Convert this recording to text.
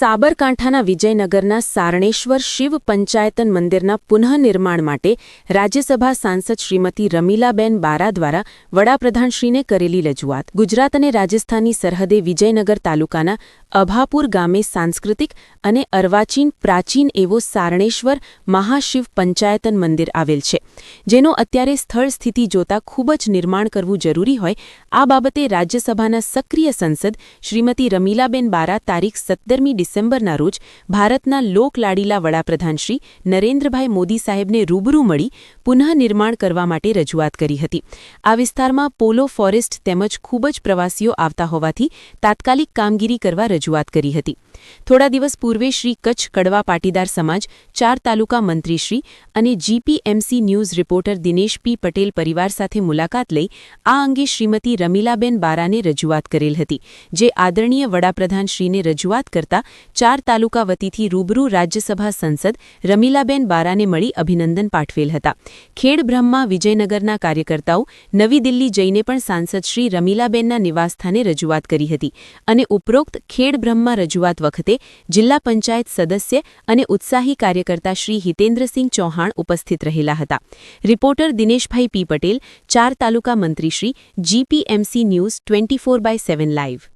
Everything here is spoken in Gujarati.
સાબરકાંઠાના વિજયનગરના સારણેશ્વર શિવ પંચાયતન મંદિરના પુનઃનિર્માણ માટે રાજ્યસભા સાંસદ શ્રીમતી રમીલાબેન બારા દ્વારા વડાપ્રધાનશ્રીને કરેલી રજૂઆત. ગુજરાત અને રાજસ્થાનની સરહદે વિજયનગર તાલુકાના અભાપુર ગામે સાંસ્કૃતિક અને અર્વાચીન પ્રાચીન એવો સારણેશ્વર મહાશિવ પંચાયતન મંદિર આવેલ છે, જેનો અત્યારે સ્થળ સ્થિતિ જોતા ખૂબ જ નિર્માણ કરવું જરૂરી હોય, આ બાબતે રાજ્યસભાના સક્રિય સંસદ શ્રીમતી રમીલાબેન બારા તારીખ સત્તરમી ડિસેમ્બરના રોજ ભારતના લોકલાડીલા વડાપ્રધાન શ્રી નરેન્દ્રભાઈ મોદી સાહેબને રૂબરૂ મળી પુનઃનિર્માણ કરવા માટે રજૂઆત કરી હતી. આ વિસ્તારમાં પોલો ફોરેસ્ટ તેમજ ખૂબ જ પ્રવાસીઓ આવતા હોવાથી તાત્કાલિક કામગીરી કરવા રજૂઆત કરી હતી. થોડા દિવસ પૂર્વે શ્રી કચ્છ કડવા પાટીદાર સમાજ, ચાર તાલુકા મંત્રીશ્રી અને GPMC news reporter Dinesh P Patel પરિવાર સાથે મુલાકાત લઈ આ અંગે શ્રીમતી રમીલાબેન બારાને રજૂઆત કરેલ હતી, જે આદરણીય વડાપ્રધાનશ્રીને રજૂઆત કરતા ચાર તાલુકા વતીથી રૂબરૂ રાજ્યસભા સંસદ રમીલાબેન બારાને મળી અભિનંદન પાઠવેલ હતા. ખેડ બ્રહ્મા વિજયનગરના કાર્યકર્તાઓ નવી દિલ્હી જઈને પણ સાંસદ શ્રી રમીલાબેનના નિવાસસ્થાને રજૂઆત કરી હતી અને ઉપરોક્ત ખેડ બ્રહ્મા રજૂઆત વખતે જિલ્લા પંચાયત સદસ્ય અને ઉત્સાહી કાર્યકર્તા શ્રી હિતેન્દ્રસિંહ ચૌહાણ ઉપસ્થિત રહેલા હતા. રિપોર્ટર દિનેશભાઈ પી પટેલ, ચાર તાલુકા મંત્રીશ્રી GPMC news twenty four by seven live